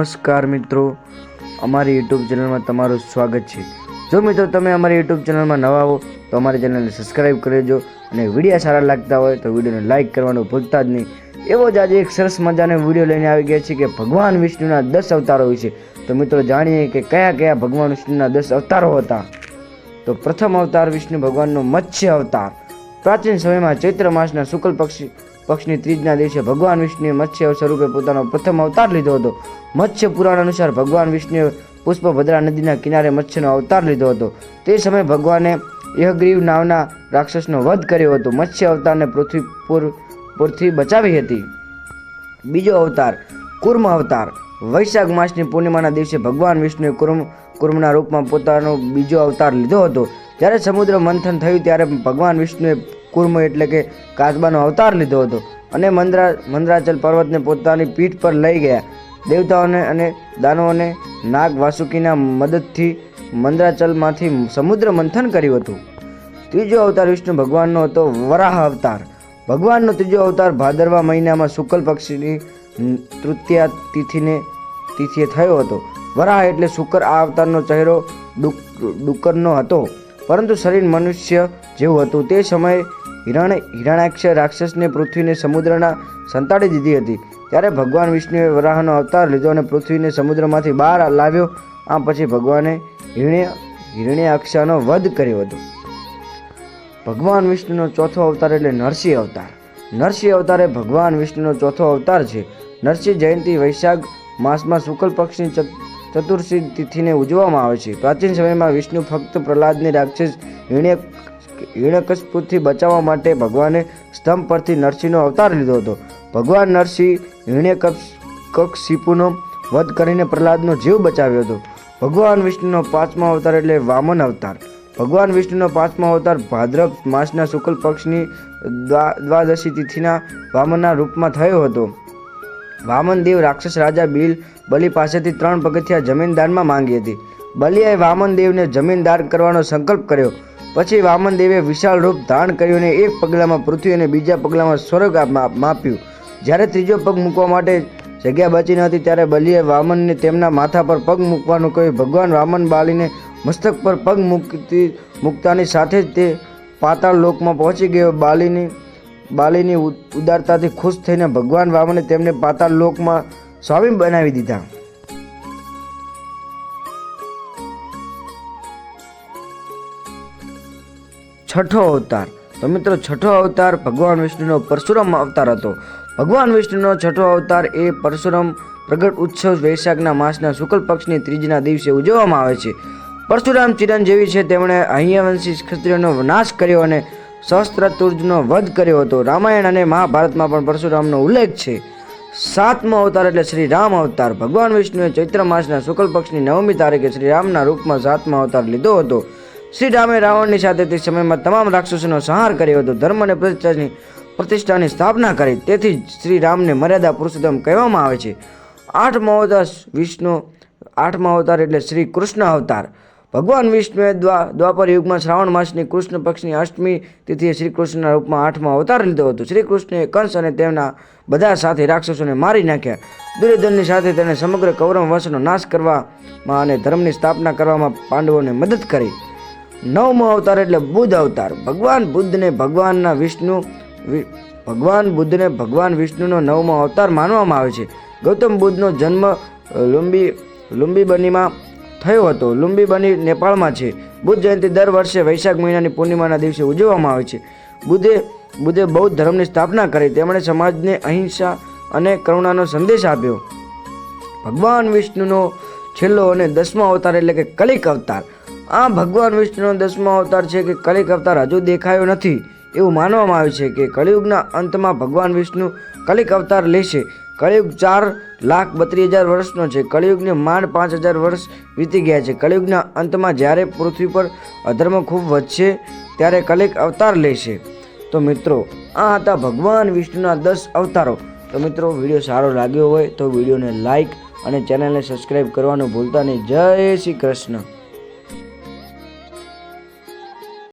નમસ્કાર મિત્રો. અમારી યુટ્યુબ ચેનલમાં તમારું સ્વાગત છે. જો મિત્રો તમે અમારી યુટ્યુબ ચેનલમાં નવા હો, તો અમારી ચેનલને સબસ્ક્રાઈબ કરી દેજો અને વીડિયો સારા લાગતા હોય તો વિડીયોને લાઇક કરવાનું ભૂલતા જ નહીં. એવો જ આજે એક સરસ મજાનો વીડિયો લઈને આવી ગયા છે કે ભગવાન વિષ્ણુના દસ અવતારો વિશે. તો મિત્રો જાણીએ કે કયા કયા ભગવાન વિષ્ણુના દસ અવતારો હતા? તો પ્રથમ અવતાર વિષ્ણુ ભગવાનનો મત્સ્ય અવતાર. પ્રાચીન સમયમાં ચૈત્ર માસના શુક્લ પક્ષી પક્ષની ત્રીજના દિવસે ભગવાન વિષ્ણુએ મત્સ્ય સ્વરૂપે પોતાનો પ્રથમ અવતાર લીધો હતો. મત્સ્ય પુરાણ અનુસાર ભગવાન વિષ્ણુએ પુષ્પભદ્રા નદીના કિનારે મત્સ્યનો અવતાર લીધો હતો. તે સમયે ભગવાને યહગ્રીવ નામના રાક્ષસનો વધ કર્યો હતો. મત્સ્ય અવતારને પૃથ્વી પૂરથી બચાવી હતી. બીજો અવતાર, કુર્મ અવતાર. વૈશાખ માસની પૂર્ણિમાના દિવસે ભગવાન વિષ્ણુએ કુર્મ, કુર્મના રૂપમાં પોતાનો બીજો અવતાર લીધો હતો. જ્યારે સમુદ્ર મંથન થયું ત્યારે ભગવાન વિષ્ણુએ કુર્મ એટલે કે કાચબાનો અવતાર લીધો હતો. અને મંદરા, મંદરાચલ પર્વતને પોતાની પીઠ પર લઈ ગયા. દેવતાઓને અને દાનવોને નાગ વાસુકીના મદદથી મંદરાચલમાંથી સમુદ્ર મંથન કર્યું હતું. ત્રીજો અવતાર વિષ્ણુ ભગવાનનો હતો વરાહ અવતાર. ભગવાનનો ત્રીજો અવતાર ભાદરવા મહિનામાં શુક્લ પક્ષીની તૃતીયા તિથિને, તિથિએ થયો હતો. વરાહ એટલે શુકર આ અવતારનો ચહેરો ડુક- ડુક્કરનો હતો. પરંતુ શરીર મનુષ્ય જેવું હતું. તે સમયે હિરણ, હિરણાક્ષ રાક્ષસને પૃથ્વીને સમુદ્રના સંતાડી દીધી હતી. ત્યારે ભગવાન વિષ્ણુએ વરાહનો અવતાર લીધો અને પૃથ્વીને સમુદ્રમાંથી બહાર લાવ્યો. આમ પછી ભગવાને હિરણ્ય, હિરણ્યાક્ષનો વધ કર્યો હતો. ભગવાન વિષ્ણુનો ચોથો અવતાર એટલે નરસિંહ અવતાર. નરસિંહ અવતાર એ ભગવાન વિષ્ણુનો ચોથો અવતાર છે. નરસિંહ જયંતિ વૈશાખ માસમાં શુક્લ પક્ષની ચત- ચતુર્થી તિથિને ઉજવવામાં આવે છે. પ્રાચીન સમયમાં વિષ્ણુ ફક્ત પ્રહલાદની રાક્ષસ હિરણ્ય હિરણ્યકશપુથી બચાવવા માટે ભગવાને સ્તંભ પરથી નરસિંહનો અવતાર લીધો હતો. ભગવાન નરસિંહ હિરણ્યકશિપુનો વધ કરીને પ્રહલાદનો જીવ બચાવ્યો હતો. ભગવાન વિષ્ણુનો પાંચમો અવતાર એટલે વામન અવતાર. ભગવાન વિષ્ણુનો પાંચમો અવતાર ભાદ્રપ માસના શુક્લ પક્ષની દ્વા- દ્વાદશી તિથિના વામનના રૂપમાં થયો હતો. વામનદેવ રાક્ષસ રાજા બિલ બલિ પાસેથી ત્રણ પગથિયા જમીન દાનમાં માંગી હતી. બલિયાએ વામનદેવને જમીન જમીનદાર કરવાનો સંકલ્પ કર્યો. પછી વામનદેવે વિશાળ રૂપ ધારણ કર્યું અને એક પગલામાં પૃથ્વી અને બીજા પગલામાં સ્વર્ગ માપ્યું. જ્યારે ત્રીજો પગ મૂકવા માટે જગ્યા બચી ન હતી, ત્યારે બલિએ વામનને તેમના માથા પર પગ મૂકવાનું કહ્યું. ભગવાન વામન બાલીને મસ્તક પર પગ મૂકતી મૂકતાની સાથે જ તે પાતાળ લોકમાં પહોંચી ગયો. બાલીની બાલીની ઉદારતાથી ખુશ થઈને ભગવાન વામને તેમને પાતાળ લોકમાં સ્વામી બનાવી દીધા. છઠ્ઠો અવતાર. તો મિત્રો, છઠ્ઠો અવતાર ભગવાન વિષ્ણુનો પરશુરામ અવતાર હતો. ભગવાન વિષ્ણુનો છઠ્ઠો અવતાર એ પરશુરામ પ્રગટ ઉત્સવ વૈશાખના માસના શુક્લ પક્ષની ત્રીજના દિવસે ઉજવવામાં આવે છે. પરશુરામ ચિરંજીવી છે, તેમણે અહિયાવંશી ક્ષત્રિયોનો નાશ કર્યો અને સહસ્ત્રતુર્જનો વધ કર્યો હતો. રામાયણ અને મહાભારતમાં પણ પરશુરામનો ઉલ્લેખ છે. સાતમો અવતાર એટલે શ્રી રામ અવતાર. ભગવાન વિષ્ણુએ ચૈત્ર માસના શુક્લ પક્ષની નવમી તારીખે શ્રી રામના રૂપમાં સાતમો અવતાર લીધો હતો. શ્રી રામે રાવણની સાથે તે સમયમાં તમામ રાક્ષસોનો સંહાર કર્યો હતો. ધર્મ અને પ્રતિષ્ઠાની પ્રતિષ્ઠાની સ્થાપના કરી. તેથી જ શ્રી રામને મર્યાદા પુરુષોત્તમ કહેવામાં આવે છે. આઠમો અવતાર વિષ્ણુ, આઠમો અવતાર એટલે શ્રી કૃષ્ણ અવતાર. ભગવાન વિષ્ણુએ દ્વા, દ્વાપર યુગમાં શ્રાવણ માસની કૃષ્ણ પક્ષની અષ્ટમી તિથિએ શ્રી કૃષ્ણના રૂપમાં આઠમો અવતાર લીધો હતો. શ્રી કૃષ્ણએ કંસ અને તેમના બધા સાથે રાક્ષસોને મારી નાખ્યા. દુર્યોધનની સાથે તેણે સમગ્ર કૌરવ વંશનો નાશ કરવામાં અને ધર્મની સ્થાપના કરવામાં પાંડવોને મદદ કરી. નવમો અવતાર એટલે બુદ્ધ અવતાર. ભગવાન બુદ્ધને ભગવાનના વિષ્ણુ ભગવાન બુદ્ધને ભગવાન વિષ્ણુનો નવમો અવતાર માનવામાં આવે છે. ગૌતમ બુદ્ધનો જન્મ લુંબી, લુંબીબનીમાં થયો હતો. લુંબીબની નેપાળમાં છે. બુદ્ધ જયંતિ દર વર્ષે વૈશાખ મહિનાની પૂર્ણિમાના દિવસે ઉજવવામાં આવે છે. બુદ્ધે બુદ્ધે બૌદ્ધ ધર્મની સ્થાપના કરી. તેમણે સમાજને અહિંસા અને કરુણાનો સંદેશ આપ્યો. ભગવાન વિષ્ણુનો છેલ્લો અને દસમો અવતાર એટલે કે કલિક અવતાર. આ ભગવાન વિષ્ણુનો દસમો અવતાર છે કે કલિક અવતાર હજુ દેખાયો નથી. એવું માનવામાં આવે છે કે કળિયુગના અંતમાં ભગવાન વિષ્ણુ કલિક અવતાર લેશે. કળિયુગ ચાર લાખ બત્રીસ હજાર વર્ષનો છે. કળિયુગને માંડ પાંચ હજાર વર્ષ વીતી ગયા છે. કળિયુગના અંતમાં જ્યારે પૃથ્વી પર અધર્મ ખૂબ વધશે, ત્યારે કલિક અવતાર લેશે. તો મિત્રો, આ હતા ભગવાન વિષ્ણુના દસ અવતારો. તો મિત્રો, વીડિયો સારો લાગ્યો હોય તો વિડીયોને લાઇક અને ચેનલને સબસ્ક્રાઈબ કરવાનું ભૂલતા નહીં. જય શ્રી કૃષ્ણ.